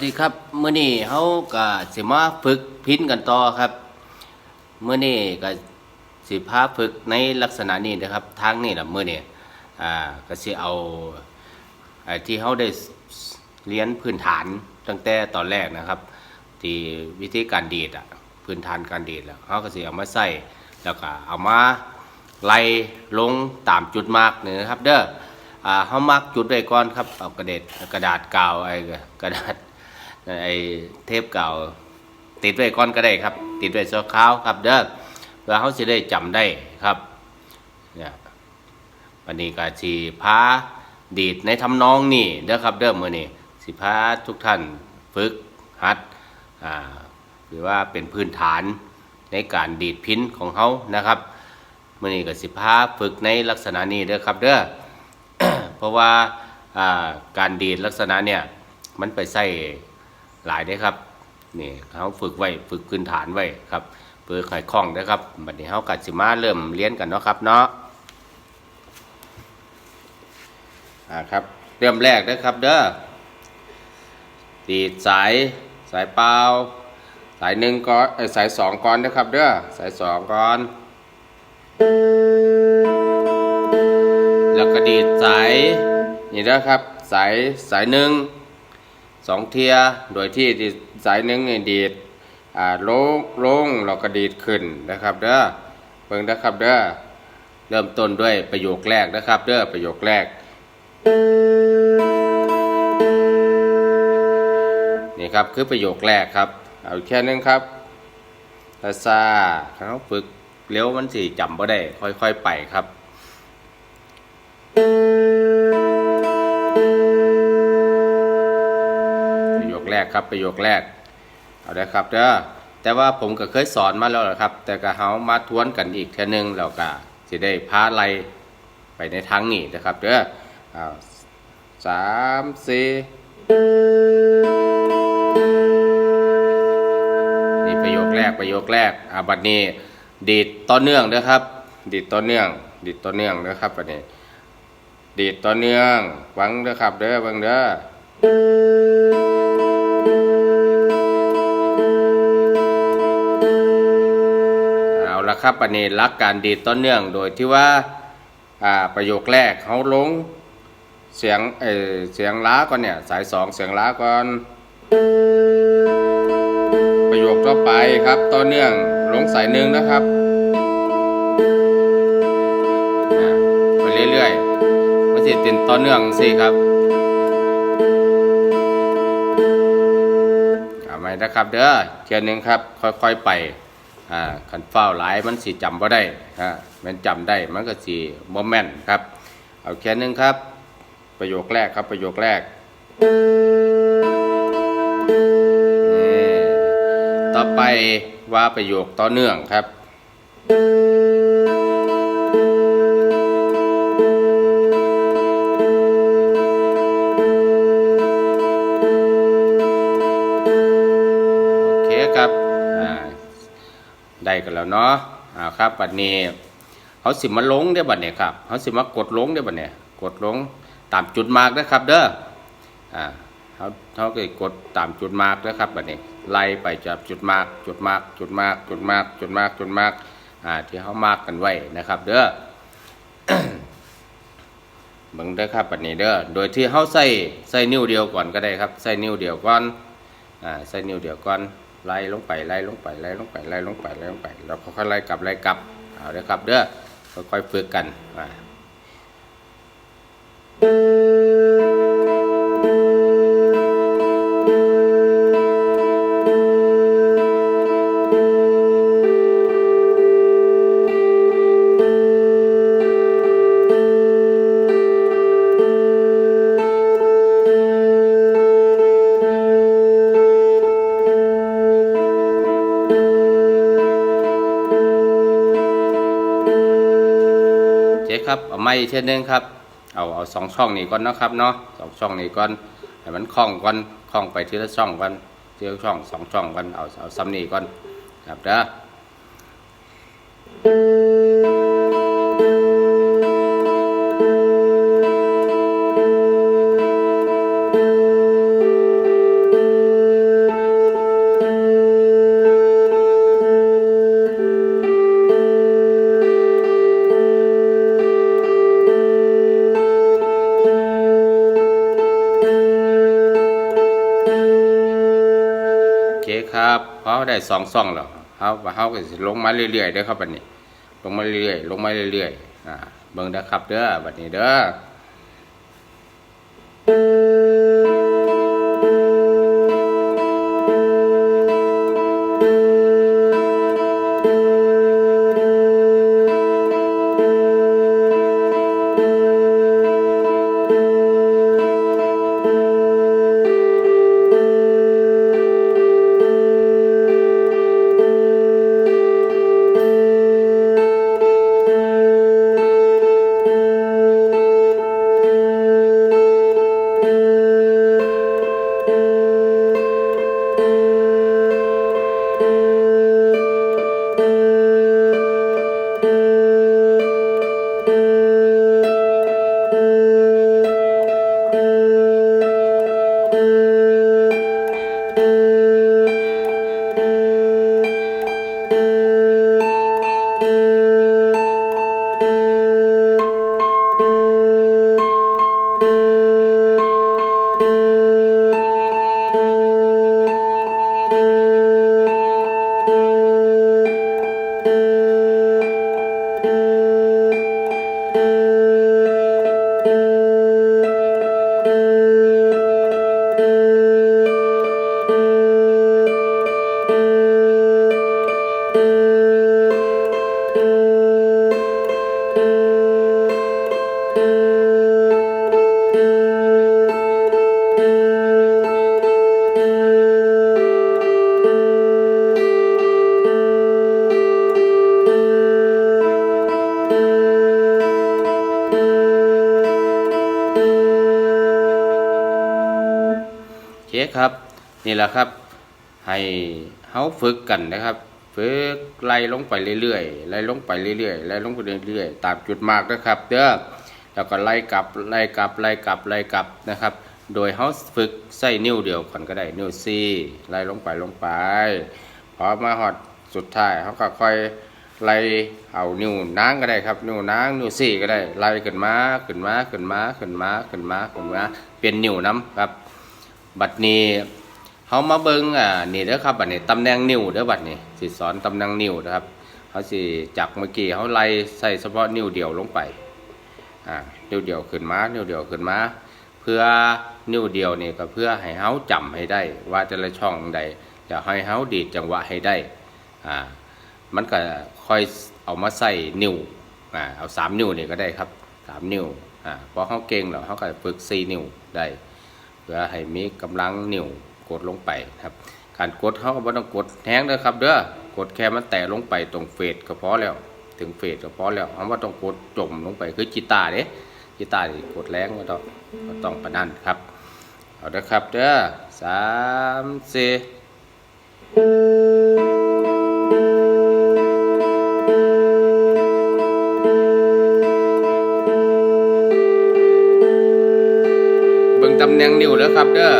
วัสดีครับเมื้อนี้เฮาก็สิมาฝึกพินกันต่อครับเมื้อนี้ก็สิพาฝึกในลักษณะนี้นะครับทางนี้แหล่ะมื้อนี้อ่าก็สิเอาอที่เฮาได้เรียนพื้นฐานตั้งแต่ตอนแรกนะครับ ที่วิธีการดีดอะพื้นฐานการดีดแล้วเฮาก็สิเอามาใส่แล้วก็เอามาไล่ลงตามจุดมาร์กนี่นะครับ เด้ออ่าเฮามักจุดไว้ก่อนครับเอากระเด็ดกระดาษกาวไอ้กระดาษ ไอเทปกาติดไว้ก่อนก็ได้ครับ ติดไว้ชั่วคาวครับเด้อเพื่อเฮาสิได้จำได้ครับเนี่ยวันนี้ก็สิพาดีดในทำนองนี่เด้อครับเด้อมื้อนี้สิพาทุกท่านฝึกหัดอ่าหรือว่าเป็นพื้นฐานในการดีดพินของเฮานะครับมื้อนี้ก็สิพาฝึกในลักษณะนี้เด้อครับเด้อเพราะว่าอ่าการดีดลักษณะเนี่ยมันไปใส่ หลายได้ครับนี่เขาฝึกไว้ฝึกพื้นฐานไว้ครับเพื่อไขคล่องนะครับบัดนี้เขากัดสิมาเริ่มเรียนกันเนาะครับเนาะอ่าครับเริ่มแรกนะครับเด้อดีดสายสายเปล่าสายหนึ่งก้อนเอ้ยสายสองก้อนนะครับเด้อสายสองก้อน แล้วก็ดีดสายนี่นะครับสายสายหนึ่ง สองเทียโดยที่สายหนึ่งนี่ดีดอ่าลงลงเราก็ดีดขึ้นนะครับเด้อเบิ่งนะครับเด้อเริ่มต้นด้วยประโยคแรกนะครับ เด้อประโยคแรก นี่ครับคือประโยคแรกครับ เอาแค่นึงครับซาซาเขาฝึกเร็วมันสิจำบ่ได้ ค่อยๆไปครับ กครับประโยคแรกเอาได้ครับเด้อแต่ว่าผมก็เคยสอนมาแล้วแหละครับ แต่ก็เฮามาทวนกันอีกเท่นึงแล้วก็สิได้พาไล่ไปในทางนี้นะครับเด้อเอาสามสี่นี่ประโยคแรกประโยคแรกอ่าบัดนี้ดีดต่อเนื่องนะครับ ดีดต่อเนื่อง ดีดต่อเนื่องนะครับบัดนี้ดีดต่อเนื่องฟังเด้อครับเด้อฟังเด้อ เอาละครับอันนี้รักการดีต่อเนื่องโดยที่ว่าประโยคแรกเขาลงเสียงเอเสียงล้าก่อนเนี่ยสายสองเสียงล้าก่อน ประโยคต่อไปครับต่อเนื่องลงสายหนึ่งนะครับไปเรื่อยๆมันสิเป็นต่อเนื่องสิครับเอาไหมนะครับเด้อเทียนหนึ่งครับค่อยๆไป อ่าขันเฝ้าหลายมันสิจำบ่ได้ฮะมันจำได้มันก็สิบ่แม่นครับ เอาแค่นึงครับ ประโยคแรกครับประโยคแรกนี่ต่อไปว่าประโยคต่อเนื่องครับ กันแล้วเนาะอ่าครับบัดนี้เขาสิมาลงได้บัดเนี้ครับเขาสิมากดลงได้บัดเนี้กดลงตามจุดมาร์กนะครับเด้ออ่าเขาเขาก็กดตามจุดมาร์กนะครับบัดนี้ไล่ไปจากจุดมาร์กจุดมาร์กจุดมาร์กจุดมาร์กจุดมาร์กจุดมาร์กอ่าที่เขามาร์กกันไว้นะครับ เด้อเบิ่งเด้อครับบัดนี้เด้อ โดยที่เขาใส่ใส่นิ้วเดียวก่อนก็ได้ครับ ใส่นิ้วเดียวก่อน อ่า ใส่นิ้วเดียวก่อน ไล่ลงไปไล่ลงไปไล่ลงไปไล่ลงไปไล่ลงไปแล้วค่อยๆไล่กลับไล่กลับเอาเลยครับเด้อค่อยๆฝึกกันอ่า จ๊ครับเอาไม้เช่นนึงครับ เอาเอาสองช่องนี้ก่อนนะครับเนาะสองช่องนี้ก่อนให้มันคล่องก่อนคล่องไปทีละช่องก่อนทีละช่องสองช่องก่อนเอาเอาซ้ำนี้ก่อนครับเด้อ ได้สองซ่องแล้วเขาเขาก็สิลงมาเรื่อยๆเด้อครับบัดนี้ ลงมาเรื่อยๆลงมาเรื่อยๆอ่าเบิ่งเด้อครับเด้อบัดนี้เด้อ โนี่แหละครับ ให้เฮาฝึกกันนะครับ ฝึกไล่ลงไปเรื่อยๆไล่ลงไปเรื่อยๆไล่ลงไปเรื่อยๆตามจุดมากนะครับเด้อแล้วก็ไล่กลับไล่กลับไล่กลับไล่กลับนะครับ โดยเฮาฝึกใส่นิ้วเดียวก่อนก็ได้นิ้วซีไล่ลงไปลงไปพอมาฮอดสุดท้ายเขาก็ค่อยไล่เอานิ้วนางก็ได้ครับ นิ้วนางนิ้วซี่ก็ได้ไล่ขึ้นมาขึ้นมาขึ้นมาขึ้นมาขึ้นมาขึ้นมาเป็นนิ้วน้ำครับ บัดนี้ เฮามาเบิ่งอ่านี่เด้อครับบัดนี้ตำแหน่งนิ้วเด้อบัดนี้สิสอนตำแหน่งนิ้วนะครับเฮาสิจากเมื่อกี้เฮาไล่ใส่เฉพาะนิ้วเดียวลงไปอ่านิ้วเดียวขึ้นมานิ้วเดียวขึ้นมาเพื่อนิ้วเดียวนี่ก็เพื่อให้เฮาจำให้ได้ ว่าแต่ละช่องใดจะให้เฮาดีดจังหวะให้ได้อ่ามันก็ค่อยเอามาใส่นิ้วอ่าเอาสามนิ้วนี่ก็ได้ครับสามนิ้วอ่าพอเฮาเก่งแล้วเฮาก็ฝึกสี่นิ้วได้เพื่อให้มีกำลังนิ้ว กดลงไปครับการกดเขาก็บ่ต้องกดแห้งเด้อครับเด้อกดแค่มันแตะลงไปตรงเฟสก็พอแล้ว ถึงเฟสก็พอแล้วเขาว่าต้องกดจมลงไปคือกีตาเด้กีตาร์นี่กดแรงก็ต้องก็ต้องประนั่นครับเอาเด้อครับเด้อสามสี่เบิ่งตำแหน่งนิ้วแล้วครับเด้อ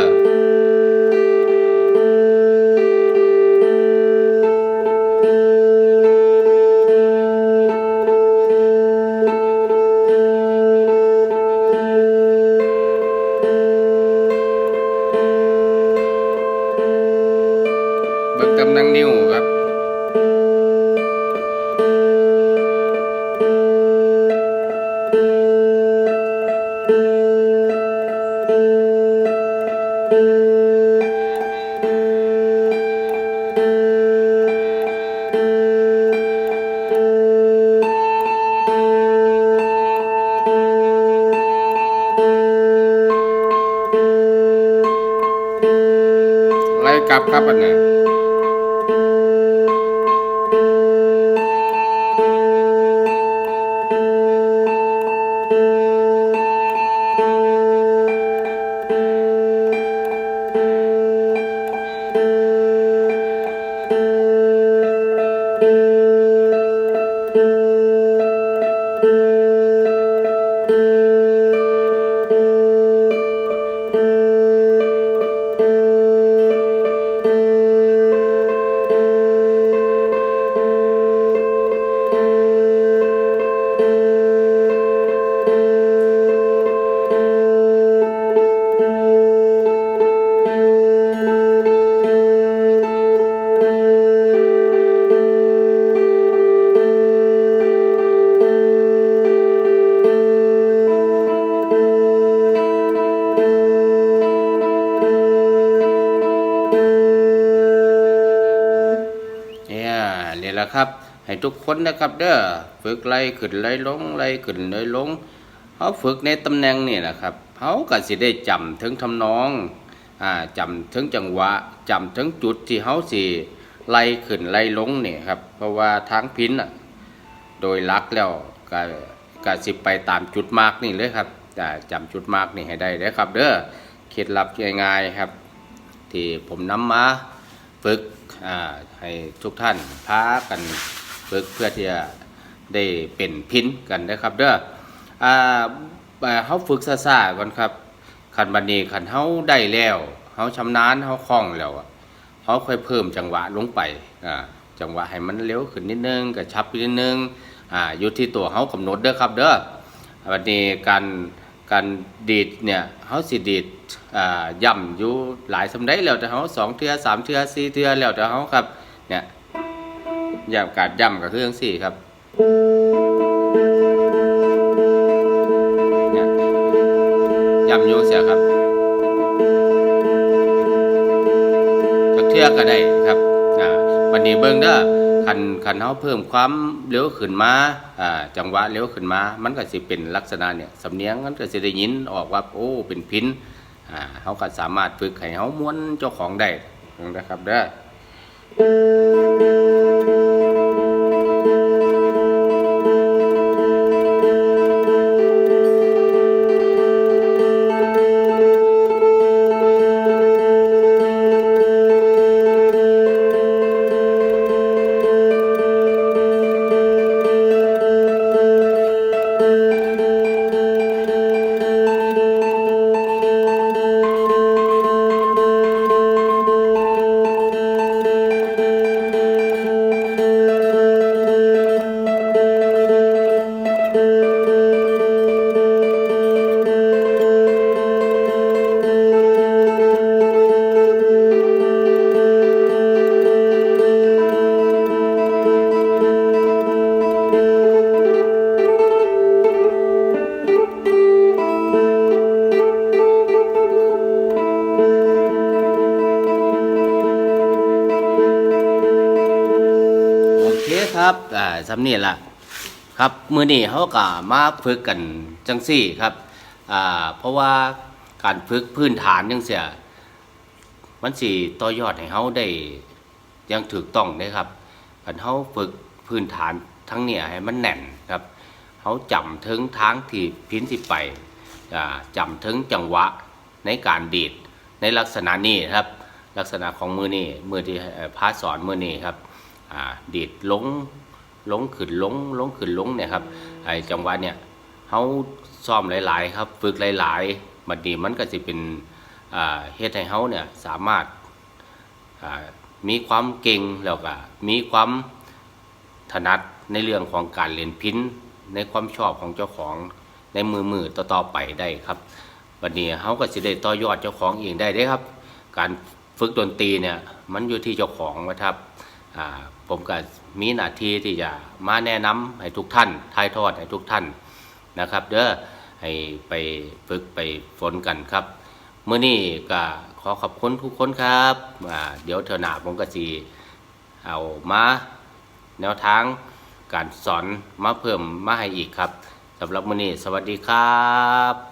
ทุกคนนะครับเด้อฝึกไล่ขึ้นไล่ลงไล่ขึ้นไล่ลงเขาฝึกในตำแหน่งนี่นะครับเขาก็สิได้จำถึงทำนองอ่าจำถึงจังหวะจำถึงจุดที่เขาสิไล่ขึ้นไล่ลงนี่ครับเพราะว่าทางพินอะโดยลักแล้วก็ก็สิไปตามจุดมาร์กนี่เลยครับอ่จำจุดมาร์กนี่ให้ได้เด้อครับ เด้อเคล็ดลับง่ายๆครับ ที่ผมนำมาฝึกให้ทุกท่านพากัน ฝึกเพื่อที่จะได้เป็นพินกันนะครับ เด้ออ่าเฮาฝึกซ่าๆก่อนครับคันบัดนี้คันเฮาได้แล้วเฮาชำนาญเฮาคล่องแล้วเฮาค่อยเพิ่มจังหวะลงไปอ่าจังหวะให้มันเร็วขึ้นนิดนึงกระชับนิดนึงอ่าอยู่ที่ตัวเฮากำหนดเด้อครับ เด้อบัดนี้การการดีดเนี่ยเฮาสิดีดอ่าย่ำอยู่หลายสำได้แล้วแต่เขาสองเทือสามเทือสี่เทือแล้วแต่เขาครับเนี่ย ย่ำการย่ำกับเครื่องสี่ครับย่ำโยเสียครับจักเทือก็ได้ครับอ่าวันนี้เบิ้งเด้อคันคันเขาเพิ่มความเร็วขึ้นมาอ่าจังหวะเร็วขึ้นมา มันก็สิเป็นลักษณะเนี่ยสำเนียงมันก็สิได้ยินออกว่าโอ้เป็นพินอ่าเขาก็สามารถฝึกให้เขาม้วนเจ้าของได้นะครับเด้อโอ ครับอ่าสำเนียงละครับมือนี้เขาก็มาฝึกกันจังสี่ครับอ่าเพราะว่าการฝึกพื้นฐานจังเสียมันสิต่อยอดให้เขาได้ยังถูกต้องได้ครับการเขาฝึกพื้นฐานทั้งเนี่ยให้มันแน่นครับเขาจำถึงทางที่พินสิไปอ่าจำถึงจังหวะในการดีดในลักษณะนี้ครับ ลักษณะของมือนี้มือที่พาสอนมือนี้ครับ ดีดลงลงขึ้นลงลงขึ้นลงเนี่ยครับไอ้จังหวะเนี่ยเขาซ้อมหลาย ๆ ครับ ฝึกหลายๆบัดนี้มันก็จะเป็นเฮ็ดให้เขาเนี่ยสามารถมีความเก่งแล้วก็มีความถนัดในเรื่องของการเล่นพินในความชอบของเจ้าของในมือมือต่อๆไปได้ครับบัดนี้เขาก็จะได้ต่อยอดเจ้าของเองได้เด้ครับ การฝึกดนตรีเนี่ยมันอยู่ที่เจ้าของนะครับ ผมก็มีหน้าที่ที่จะมาแนะนำให้ทุกท่านทายทอดให้ทุกท่านนะครับ เด้อให้ไปฝึกไปฝนกันครับเมื่อนี้ก็ขอขอบคุณทุกคนครับเดี๋ยวเทอหนาผมก็จีเอามาแนวทางการสอนมาเพิ่มมาให้อีกครับสำหรับมื่อนี้สวัสดีครับ